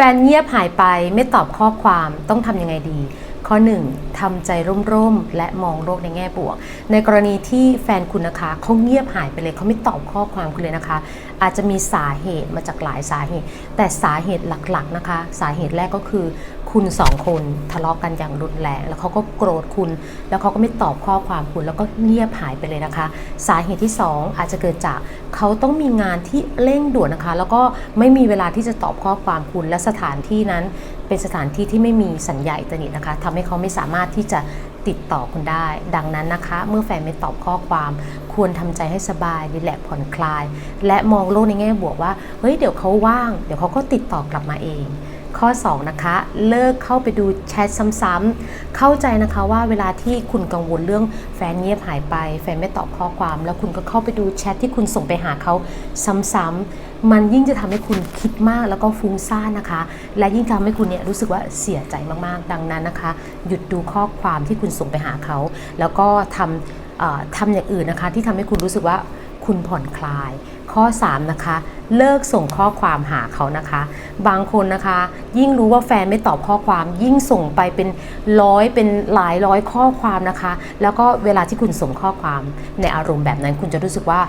แฟนเงียบหายไปไม่ตอบข้อความต้องทำยังไงดี ข้อ 1ทำใจร่มๆ และมองโลกในแง่บวก ในกรณีที่แฟนคุณนะคะเขาเงียบหายไปเลยเขาไม่ตอบข้อความคุณเลยนะคะ อาจจะมีสาเหตุมาจากหลายสาเหตุ แต่สาเหตุหลักๆนะคะ สาเหตุแรกก็คือคุณสองคนทะเลาะกันอย่างรุนแรง แล้วเขาก็โกรธคุณ แล้วเขาก็ไม่ตอบข้อความคุณ แล้วก็เงียบหายไปเลยนะคะ สาเหตุที่ 2 อาจจะเกิดจากเขาต้องมีงานที่เร่งด่วนนะคะ แล้วก็ไม่มีเวลาที่จะตอบข้อความคุณและสถานที่นั้น เป็นสถานที่ที่ไม่มีสัญญาณอินเทอร์เน็ตนะคะทำให้เขาไม่สามารถที่จะติดต่อคุณได้ ดังนั้นนะคะ เมื่อแฟนไม่ตอบข้อความ ควรทำใจให้สบายรีแลกผ่อนคลาย และมองโลกในแง่บวกว่าเฮ้ยเดี๋ยวเขาว่าง เดี๋ยวเขาก็ติดต่อกลับมาเอง ข้อ 2 นะคะ เลิกเข้าไปดูแชทซ้ำๆเข้าใจนะคะว่าเวลาที่คุณกังวลเรื่องแฟนเงียบหายไป แฟนไม่ตอบข้อความ แล้วคุณก็เข้าไปดูแชทที่คุณส่งไปหาเขาซ้ำๆมันยิ่งจะทำให้คุณคิดมากแล้วก็ฟุ้งซ่านนะคะ และยิ่งทำให้คุณเนี่ยรู้สึกว่าเสียใจมากๆ ดังนั้นนะคะ หยุดดูข้อความที่คุณส่งไปหาเขา แล้วก็ทำทำอย่างอื่นนะคะ ที่ทำให้คุณรู้สึกว่า คุณผ่อนคลาย ข้อ 3 นะคะ เลิกส่งข้อความหาเขานะคะ บางคนนะคะ ยิ่งรู้ว่าแฟนไม่ตอบข้อความ ยิ่งส่งไปเป็นร้อยเป็นหลายร้อยข้อความนะคะ แล้วก็เวลาที่คุณส่งข้อความในอารมณ์แบบนั้น คุณจะรู้สึกว่า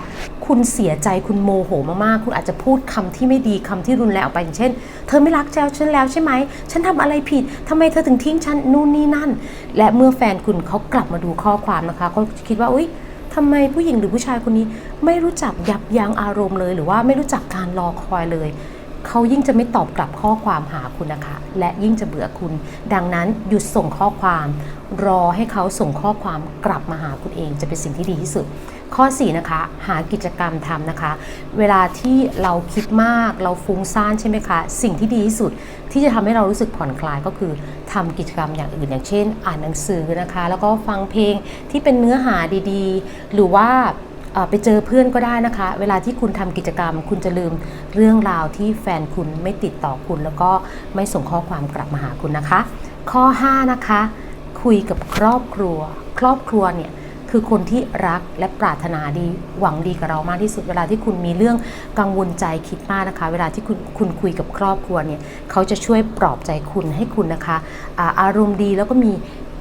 คุณเสียใจคุณโมโหมากๆ คุณอาจจะพูดคำที่ไม่ดีคำที่รุนแรงออกไปอย่างเช่น เธอไม่รักฉันแล้วใช่ไหม ฉันทำอะไรผิดทำไมเธอถึงทิ้งฉันนู่นนี่นั่น และเมื่อแฟนคุณเขากลับมาดูข้อความนะคะเขาคิดว่าอุ๊ย ทำไมผู้หญิงหรือผู้ชายคนนี้ไม่รู้จักยับยั้งอารมณ์เลย หรือว่าไม่รู้จักการรอคอยเลย เขายิ่งจะไม่ตอบกลับข้อความหาคุณนะคะ และยิ่งจะเบื่อคุณ ดังนั้นหยุดส่งข้อความ รอให้เขาส่งข้อความกลับมาหาคุณเองจะเป็นสิ่งที่ดีที่สุด ข้อ 4 นะคะ หากิจกรรมทำนะคะ เวลาที่เราคิดมากเราฟุ้งซ่านใช่ไหมคะ สิ่งที่ดีที่สุดที่จะทำให้เรารู้สึกผ่อนคลายก็คือทำกิจกรรมอย่างอื่นอย่างเช่น อ่านหนังสือนะคะ แล้วก็ฟังเพลงที่เป็นเนื้อหาดีๆ หรือว่า ไปเจอเพื่อนก็ได้นะคะ เวลาที่คุณทำกิจกรรม คุณจะลืมเรื่องราวที่แฟนคุณไม่ติดต่อคุณ แล้วก็ไม่ส่งข้อความกลับมาหาคุณนะคะ ข้อ 5 นะคะ คุยกับครอบครัว ครอบครัวเนี่ยคือคนที่รักและปรารถนาดีหวังดีกับเรามากที่สุดเวลาที่คุณมีเรื่องกังวลใจคิดมากนะคะ เวลาที่คุณคุณคุยกับครอบครัวเนี่ยเขาจะช่วยปลอบใจคุณให้คุณนะคะอาอารมณ์ดีแล้วก็มี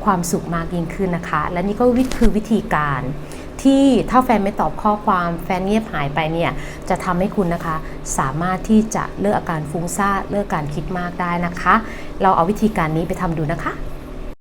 ความสุขมากยิ่งขึ้นนะคะ และนี่ก็คือวิธีการ ที่ถ้าแฟนไม่ตอบข้อความแฟนเงียบหายไปเนี่ยจะทำให้คุณนะคะ สามารถที่จะเลิกอาการฟุ้งซ่านเลิกการคิดมากได้นะคะ เราเอาวิธีการนี้ไปทำดูนะคะ